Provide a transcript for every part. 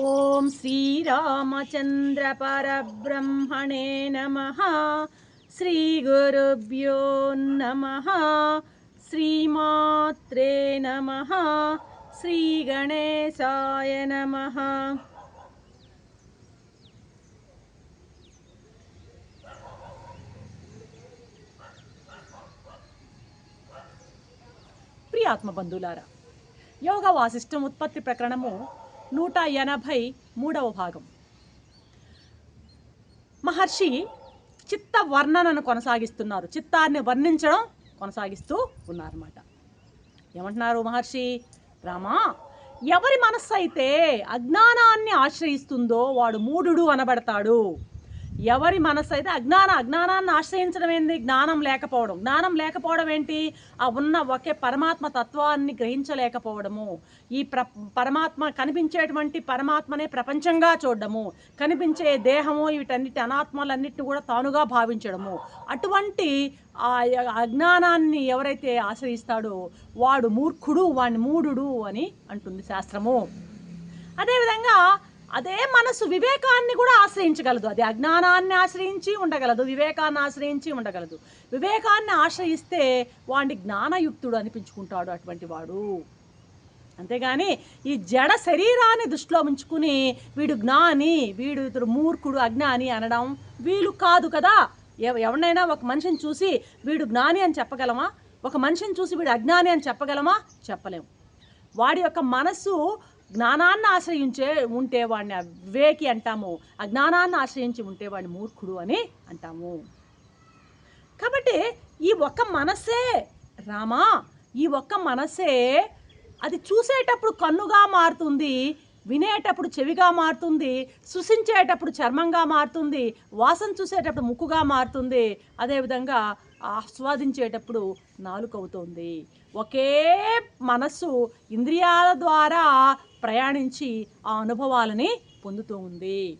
ఓం శ్రీరామచంద్ర పరబ్రహ్మణే నమ శ్రీగురుభ్యో నమ. శ్రీమాత్రే నమ. శ్రీగణేశాయ నమ. ప్రియాత్మ బంధులారా యోగ వాసిష్టం ఉత్పత్తి ప్రకరణము నూట ఎనభై మూడవ భాగం. మహర్షి చిత్త వర్ణనను కొనసాగిస్తున్నారు. చిత్తాన్ని వర్ణించడం కొనసాగిస్తూ ఉన్నారన్నమాట. ఏమంటున్నారు మహర్షి? రామా ఎవరి మనస్సు అయితే అజ్ఞానాన్ని ఆశ్రయిస్తుందో వాడు మూఢుడు అనబడతాడు. ఎవరి మనస్సు అయితే అజ్ఞాన అజ్ఞానాన్ని ఆశ్రయించడం ఏంటి జ్ఞానం లేకపోవడం. జ్ఞానం లేకపోవడం ఏంటి? ఆ ఉన్న ఒకే పరమాత్మ తత్వాన్ని గ్రహించలేకపోవడము. ఈ ప్ర పరమాత్మ కనిపించేటువంటి పరమాత్మనే ప్రపంచంగా చూడడము. కనిపించే దేహము వీటన్నిటి అనాత్మలన్నిటిని కూడా తానుగా భావించడము. అటువంటి ఆ అజ్ఞానాన్ని ఎవరైతే ఆశ్రయిస్తాడో వాడు మూర్ఖుడు వాడిని మూఢుడు అని అంటుంది శాస్త్రము. అదేవిధంగా అదే మనసు వివేకాన్ని కూడా ఆశ్రయించగలదు. అది అజ్ఞానాన్ని ఆశ్రయించి ఉండగలదు వివేకాన్ని ఆశ్రయించి ఉండగలదు. వివేకాన్ని ఆశ్రయిస్తే వాడిని జ్ఞానయుక్తుడు అనిపించుకుంటాడు అటువంటి వాడు. అంతేగాని ఈ జడ శరీరాన్ని దృష్టిలో ఉంచుకుని వీడు జ్ఞాని వీడు ఇతడు మూర్ఖుడు అజ్ఞాని అనడం వీలు కాదు కదా. ఎవ ఎవరినైనా ఒక మనిషిని చూసి వీడు జ్ఞాని అని చెప్పగలమా? ఒక మనిషిని చూసి వీడు అజ్ఞాని అని చెప్పగలమా? చెప్పలేము వాడి యొక్క మనస్సు జ్ఞానాన్ని ఆశ్రయించే ఉంటే వాడిని వివేకి అంటాము అజ్ఞానాన్ని ఆశ్రయించి ఉంటే వాడిని మూర్ఖుడు అని అంటాము. కాబట్టి ఈ ఒక్క మనస్సే రామా ఈ ఒక్క మనస్సే అది చూసేటప్పుడు కన్నుగా మారుతుంది వినేటప్పుడు చెవిగా మారుతుంది సృశించేటప్పుడు చర్మంగా మారుతుంది వాసన చూసేటప్పుడు ముక్కుగా మారుతుంది. అదేవిధంగా ఆస్వాదించేటప్పుడు నాలుకవుతోంది. ఒకే మనస్సు ఇంద్రియాల ద్వారా ప్రయాణించి ఆ అనుభవాలని పొందుతూ ఉంది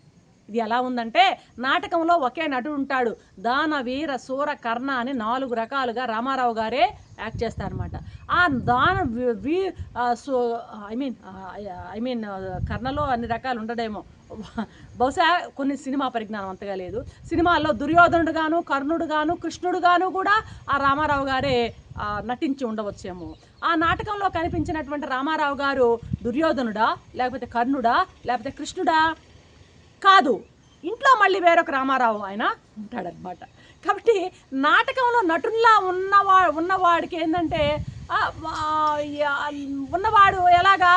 ఇది ఎలా ఉందంటే నాటకంలో ఒకే నటుడు ఉంటాడు. దాన వీర సూర కర్ణ అని నాలుగు రకాలుగా రామారావు గారే యాక్ట్ చేస్తారనమాట ఆ దాన we- so I mean I mean కర్ణలో అన్ని రకాలు ఉండడేమో. బహుశా కొన్ని సినిమా పరిజ్ఞానం అంతగా లేదు. సినిమాల్లో దుర్యోధనుడు గాను కర్ణుడు గాను కృష్ణుడు గాను కూడా ఆ రామారావు గారే నటించి ఉండవచ్చేమో. ఆ నాటకంలో కనిపించినటువంటి రామారావు గారు దుర్యోధనుడా లేకపోతే కర్ణుడా లేకపోతే కృష్ణుడా? కాదు. ఇంట్లో మళ్ళీ వేరొక రామారావు ఆయన ఉంటాడనమాట కాబట్టి నాటకంలో నటుల్లా ఉన్నవా ఉన్నవాడికి ఏంటంటే ఉన్నవాడు ఎలాగా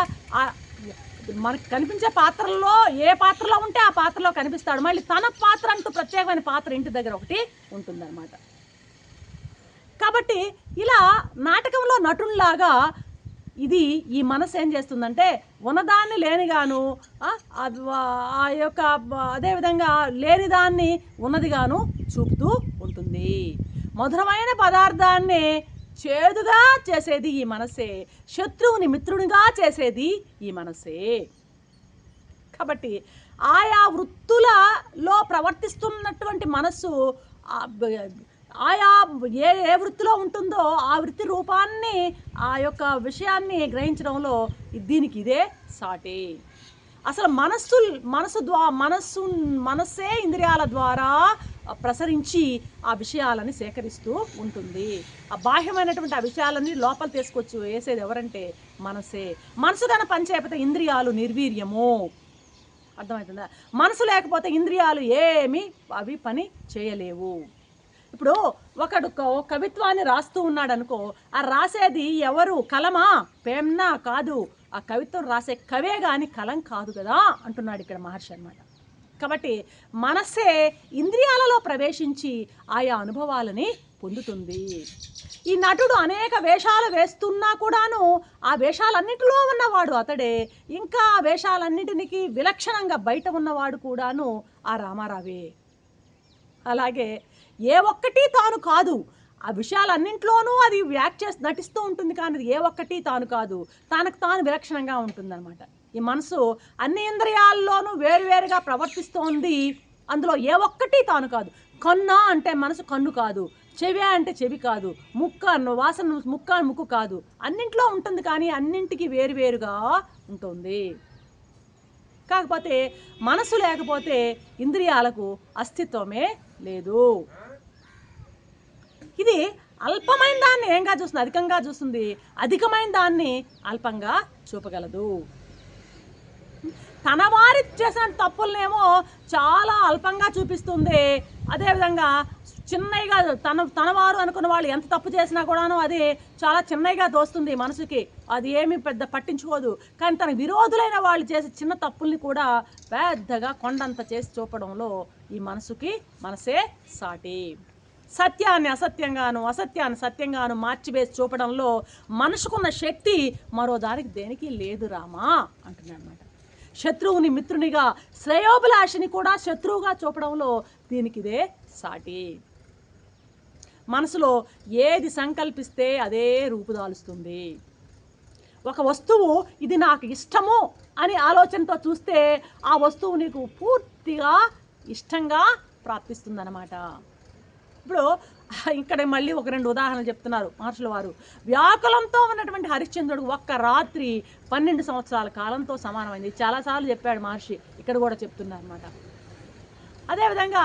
మనకు కనిపించే పాత్రల్లో ఏ పాత్రలో ఉంటే ఆ పాత్రలో కనిపిస్తాడు. మళ్ళీ తన పాత్ర అంటూ ప్రత్యేకమైన పాత్ర ఇంటి దగ్గర ఒకటి ఉంటుందన్నమాట. కాబట్టి ఇలా నాటకంలో నటుల్లాగా ఇది ఈ మనసు ఏం చేస్తుందంటే ఉన్నదాన్ని లేనిగాను ఆ, యొక్క అదేవిధంగా లేనిదాన్ని ఉన్నదిగాను చూపుతూ ఉంటుంది. మధురమైన పదార్థాన్ని చేదుగా చేసేది ఈ మనసే శత్రువుని మిత్రునిగా చేసేది ఈ మనసే. కాబట్టి ఆయా వృత్తులలో ప్రవర్తిస్తున్నటువంటి మనస్సు ఆయా ఏ ఏ వృత్తిలో ఉంటుందో ఆ వృత్తి రూపాన్ని ఆ యొక్క విషయాన్ని గ్రహించడంలో దీనికి ఇదే సాటి. అసలు మనస్సు మనసు ద్వా మనస్సు మనస్సే ఇంద్రియాల ద్వారా ప్రసరించి ఆ విషయాలని సేకరిస్తూ ఉంటుంది. ఆ బాహ్యమైనటువంటి ఆ విషయాలన్నీ లోపల తీసుకొచ్చి వేసేది ఎవరంటే మనసే. మనసు కన పనిచేయకపోతే ఇంద్రియాలు నిర్వీర్యము. అర్థమవుతుందా? మనసు లేకపోతే ఇంద్రియాలు ఏమీ అవి పని చేయలేవు. ఇప్పుడు ఒకడు కవిత్వాన్ని రాస్తూ ఉన్నాడు అనుకో ఆ రాసేది ఎవరు? కలమా? పేమ్నా? కాదు. ఆ కవిత్వం రాసే కవే కానీ కలం కాదు కదా అంటున్నాడు ఇక్కడ మహర్షి అనమాట కాబట్టి మనస్సే ఇంద్రియాలలో ప్రవేశించి ఆయా అనుభవాలని పొందుతుంది. ఈ నటుడు అనేక వేషాలు వేస్తున్నా కూడాను ఆ వేషాలన్నిటిలో ఉన్నవాడు అతడే. ఇంకా ఆ వేషాలన్నిటినికి విలక్షణంగా బయట ఉన్నవాడు కూడాను ఆ రామారావే. అలాగే ఏ ఒక్కటి తాను కాదు. ఆ విషయాలన్నింటిలోనూ అది వ్యాక్ చేసి నటిస్తూ ఉంటుంది కానీ అది ఏ ఒక్కటి తాను కాదు. తనకు తాను విలక్షణంగా ఉంటుందన్నమాట. ఈ మనసు అన్ని ఇంద్రియాల్లోనూ వేరువేరుగా ప్రవర్తిస్తోంది. అందులో ఏ ఒక్కటి తాను కాదు. కన్నా అంటే మనసు కన్ను కాదు. చెవి అంటే చెవి కాదు. ముక్క వాసన ముక్క ముక్కు కాదు. అన్నింట్లో ఉంటుంది కానీ అన్నింటికి వేరువేరుగా ఉంటుంది. కాకపోతే మనసు లేకపోతే ఇంద్రియాలకు అస్తిత్వమే లేదు. ఇది అల్పమైన దాన్ని ఏంగా చూస్తుంది అధికంగా చూస్తుంది. అధికమైన దాన్ని అల్పంగా చూపగలదు. తన వారి చేసిన తప్పులనేమో చాలా అల్పంగా చూపిస్తుంది. అదేవిధంగా చిన్నగా తన తనవారు అనుకున్న వాళ్ళు ఎంత తప్పు చేసినా కూడాను అది చాలా చిన్నగా దోస్తుంది మనసుకి. అది ఏమి పెద్ద పట్టించుకోదు. కానీ తన విరోధులైన వాళ్ళు చేసే చిన్న తప్పుల్ని కూడా పెద్దగా కొండంత చేసి చూపడంలో ఈ మనసుకి మనసే సాటి. సత్యాన్ని అసత్యంగాను అసత్యాన్ని సత్యంగాను మార్చివేసి చూపడంలో మనసుకున్న శక్తి మరో దానికి దేనికి లేదు రామా అంటున్నాడు అనమాట శత్రువుని మిత్రునిగా శ్రేయోభిలాషిని కూడా శత్రువుగా చూపడంలో దీనికి ఇదే సాటి. మనసులో ఏది సంకల్పిస్తే అదే రూపుదాలుస్తుంది ఒక వస్తువు ఇది నాకు ఇష్టము అని ఆలోచనతో చూస్తే ఆ వస్తువు నీకు పూర్తిగా ఇష్టంగా ప్రాప్తిస్తుందన్నమాట. ఇప్పుడు ఇక్కడ మళ్ళీ ఒక రెండు ఉదాహరణలు చెప్తున్నారు మహర్షుల వారు. వ్యాకులంతో ఉన్నటువంటి హరిశ్చంద్రుడు ఒక్క రాత్రి పన్నెండు సంవత్సరాల కాలంతో సమానమైంది. చాలాసార్లు చెప్పాడు మహర్షి ఇక్కడ కూడా చెప్తున్నారు అనమాట అదేవిధంగా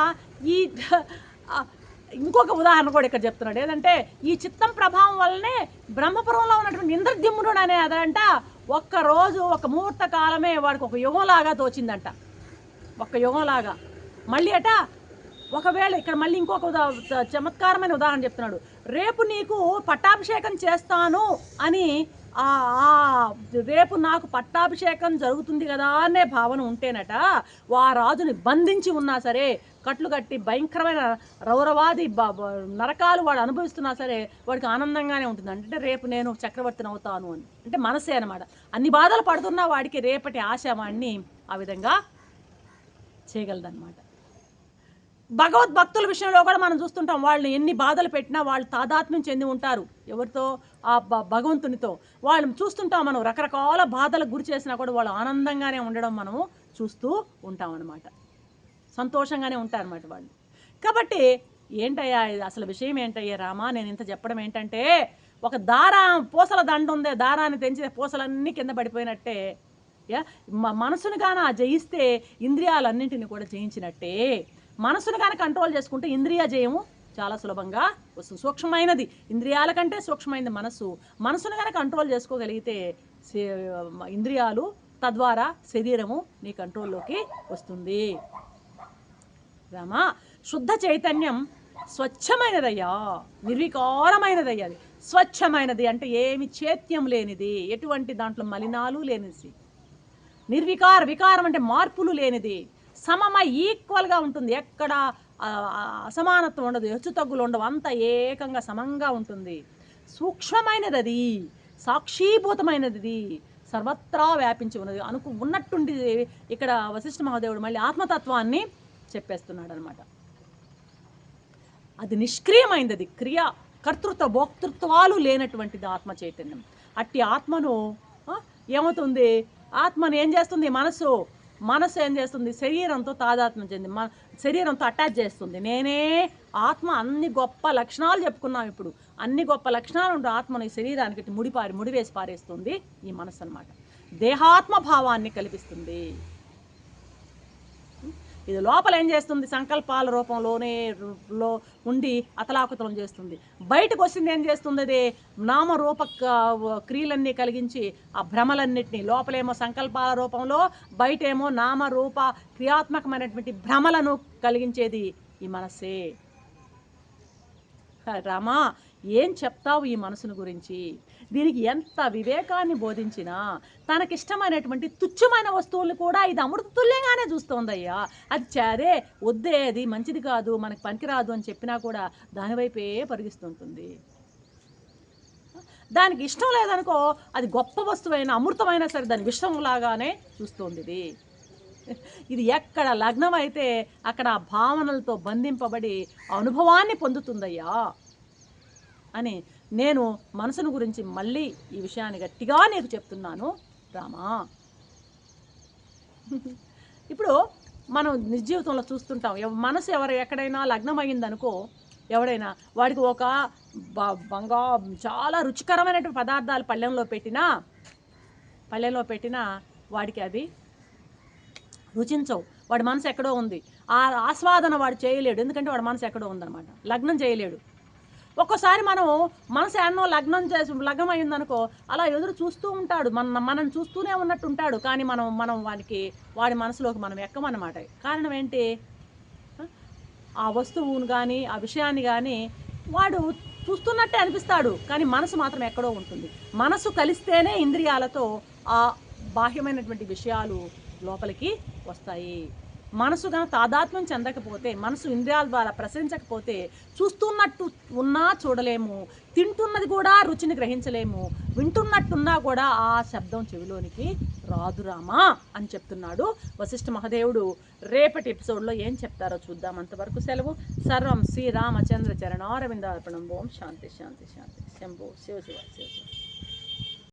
ఈ ఇంకొక ఉదాహరణ కూడా ఇక్కడ చెప్తున్నాడు. ఏదంటే ఈ చిత్తం ప్రభావం వల్లనే బ్రహ్మపురంలో ఉన్నటువంటి ఇంద్రద్యుమ్నుడు అనే అదంట ఒక్క రోజు ఒక ముహూర్త కాలమే వాడికి ఒక యుగంలాగా తోచిందంట. ఒక్క యుగంలాగా. మళ్ళీ అట ఒకవేళ ఇక్కడ మళ్ళీ ఇంకొక చ- చమత్కారమైన ఉదాహరణ చెప్తున్నాడు. రేపు నీకు పట్టాభిషేకం చేస్తాను అని ఆ రేపు నాకు పట్టాభిషేకం జరుగుతుంది కదా అనే భావన ఉంటేనట ఆ రాజుని బంధించి ఉన్నా సరే కట్లు కట్టి భయంకరమైన రౌరవాది నరకాలు వాడు అనుభవిస్తున్నా సరే వాడికి ఆనందంగానే ఉంటుంది. అంటే రేపు నేను చక్రవర్తిని అవుతాను అని. అంటే మనసే అనమాట అన్ని బాధలు పడుతున్నా వాడికి రేపటి ఆశావాణ్ణి ఆ విధంగా చేయగలదన్నమాట. భగవద్భక్తుల విషయంలో కూడా మనం చూస్తుంటాం వాళ్ళని ఎన్ని బాధలు పెట్టినా వాళ్ళు తాదాత్మ్యం చెంది ఉంటారు. ఎవరితో? ఆ భ- భగవంతునితో. వాళ్ళని చూస్తుంటాం మనం రకరకాల బాధలకు గురి చేసినా కూడా వాళ్ళు ఆనందంగానే ఉండడం మనము చూస్తూ ఉంటాం అనమాట సంతోషంగానే ఉంటారన్నమాట వాళ్ళు. కాబట్టి ఏంటయ్యా ఇది? అసలు విషయం ఏంటయ్యా రామా? నేను ఇంత చెప్పడం ఏంటంటే ఒక దారా పూసల దండ ఉందే. దారాన్ని తెంచితే పూసలన్నీ కింద పడిపోయినట్టే. యా మనసును గాన జయిస్తే ఇంద్రియాలన్నింటిని కూడా జయించినట్టే. మనసును కానీ కంట్రోల్ చేసుకుంటే ఇంద్రియ జయము చాలా సులభంగా వస్తుంది. సూక్ష్మమైనది. ఇంద్రియాల కంటే సూక్ష్మమైనది మనసు మనసును కనుక కంట్రోల్ చేసుకోగలిగితే ఇంద్రియాలు తద్వారా శరీరము నీ కంట్రోల్లోకి వస్తుంది. రామా శుద్ధ చైతన్యం స్వచ్ఛమైనదయ్యా. నిర్వికారమైనదయ్యా అది. స్వచ్ఛమైనది అంటే ఏమి చైత్యం లేనిది ఎటువంటి దాంట్లో మలినాలు లేనిది. నిర్వికార వికారం అంటే మార్పులు లేనిది. సమమ ఈక్వల్గా ఉంటుంది. ఎక్కడ అసమానత్వం ఉండదు. హెచ్చు తగ్గులు ఉండవు. అంత ఏకంగా సమంగా ఉంటుంది. సూక్ష్మమైనది అది సాక్షీభూతమైనది సర్వత్రా వ్యాపించి ఉన్నది. అనుకు ఉన్నట్టుండి ఇక్కడ వశిష్ఠ మహాదేవుడు మళ్ళీ ఆత్మతత్వాన్ని చెప్పేస్తున్నాడు అనమాట అది నిష్క్రియమైంది అది క్రియ కర్తృత్వ భోక్తృత్వాలు లేనటువంటిది ఆత్మ చైతన్యం. అట్టి ఆత్మను ఏమవుతుంది? ఆత్మను ఏం చేస్తుంది? మనసు మనసు ఏం చేస్తుంది? శరీరంతో తాదాత్మ్యం చెంది మన శరీరంతో అటాచ్ చేస్తుంది. నేనే ఆత్మ అన్ని గొప్ప లక్షణాలు చెప్పుకున్నాం ఇప్పుడు. అన్ని గొప్ప లక్షణాలు ఉండే ఆత్మను ఈ శరీరానికి ముడిపారి ముడివేసి పారేస్తుంది ఈ మనసు అన్నమాట దేహాత్మ భావాన్ని కల్పిస్తుంది. ఇది లోపల ఏం చేస్తుంది? సంకల్పాల రూపంలోనే లో ఉండి అతలాకుతలం చేస్తుంది. బయటకు వచ్చింది ఏం చేస్తుంది అది? నామరూప క- క్రియలన్నీ కలిగించి ఆ భ్రమలన్నింటినీ లోపలేమో సంకల్పాల రూపంలో బయటేమో నామరూప క్రియాత్మకమైనటువంటి భ్రమలను కలిగించేది ఈ మనసే. రామా ఏం చెప్తావు ఈ మనసును గురించి? దీనికి ఎంత వివేకాన్ని బోధించినా తనకిష్టమైనటువంటి తుచ్చమైన వస్తువులు కూడా ఇది అమృత తుల్యంగానే చూస్తోందయ్యా. అది చారే వద్దే అది మంచిది కాదు మనకి పనికిరాదు అని చెప్పినా కూడా దానివైపే పరిగిస్తుంటుంది. దానికి ఇష్టం లేదనుకో అది గొప్ప వస్తువైన అమృతమైనా సరే దాని విషంలాగానే చూస్తుంది ఇది. ఇది ఎక్కడ లగ్నం అయితే అక్కడ ఆ భావనలతో బంధింపబడి అనుభవాన్ని పొందుతుందయ్యా అని నేను మనసును గురించి మళ్ళీ ఈ విషయాన్ని గట్టిగా నీకు చెప్తున్నాను. రామా. ఇప్పుడు మనం నిజీవితంలో చూస్తుంటాం. మనసు ఎవరు ఎక్కడైనా లగ్నం ఎవడైనా వాడికి ఒక బ- బంగా చాలా రుచికరమైనటువంటి పదార్థాలు పళ్ళెంలో పెట్టినా పళ్ళెంలో పెట్టినా వాడికి అది రుచించవు. వాడి మనసు ఎక్కడో ఉంది. ఆ ఆస్వాదన వాడు చేయలేడు. ఎందుకంటే వాడి మనసు ఎక్కడో ఉందన్నమాట. లగ్నం చేయలేడు. ఒక్కోసారి మనం మనసు ఎన్నో లగ్నం చేసి లగ్నం అయిందనుకో అలా ఎదురు చూస్తూ ఉంటాడు. మన మనం చూస్తూనే ఉన్నట్టు ఉంటాడు కానీ మనం మనం వానికి వాడి మనసులోకి మనం ఎక్కమన్నమాట. కారణం ఏంటి? ఆ? వస్తువును కానీ ఆ విషయాన్ని కానీ వాడు చూస్తున్నట్టే అనిపిస్తాడు. కానీ మనసు మాత్రం ఎక్కడో ఉంటుంది. మనసు కలిస్తేనే ఇంద్రియాలతో ఆ బాహ్యమైనటువంటి విషయాలు లోపలికి వస్తాయి. మనసు కనుక తాదాత్మ్యం చెందకపోతే మనసు ఇంద్రియాల ద్వారా ప్రసరించకపోతే చూస్తున్నట్టు ఉన్నా చూడలేము తింటున్నది కూడా రుచిని గ్రహించలేము వింటున్నట్టున్నా కూడా ఆ శబ్దం చెవిలోనికి రాదురామా అని చెప్తున్నాడు వశిష్ఠ మహదేవుడు. రేపటి ఎపిసోడ్లో ఏం చెప్తారో చూద్దాం. అంతవరకు సెలవు. సర్వం శ్రీరామచంద్ర చరణారవిందార్పణం. ఓం శాంతి శాంతి శాంతి. శంభో. శివ శివ శివ శివ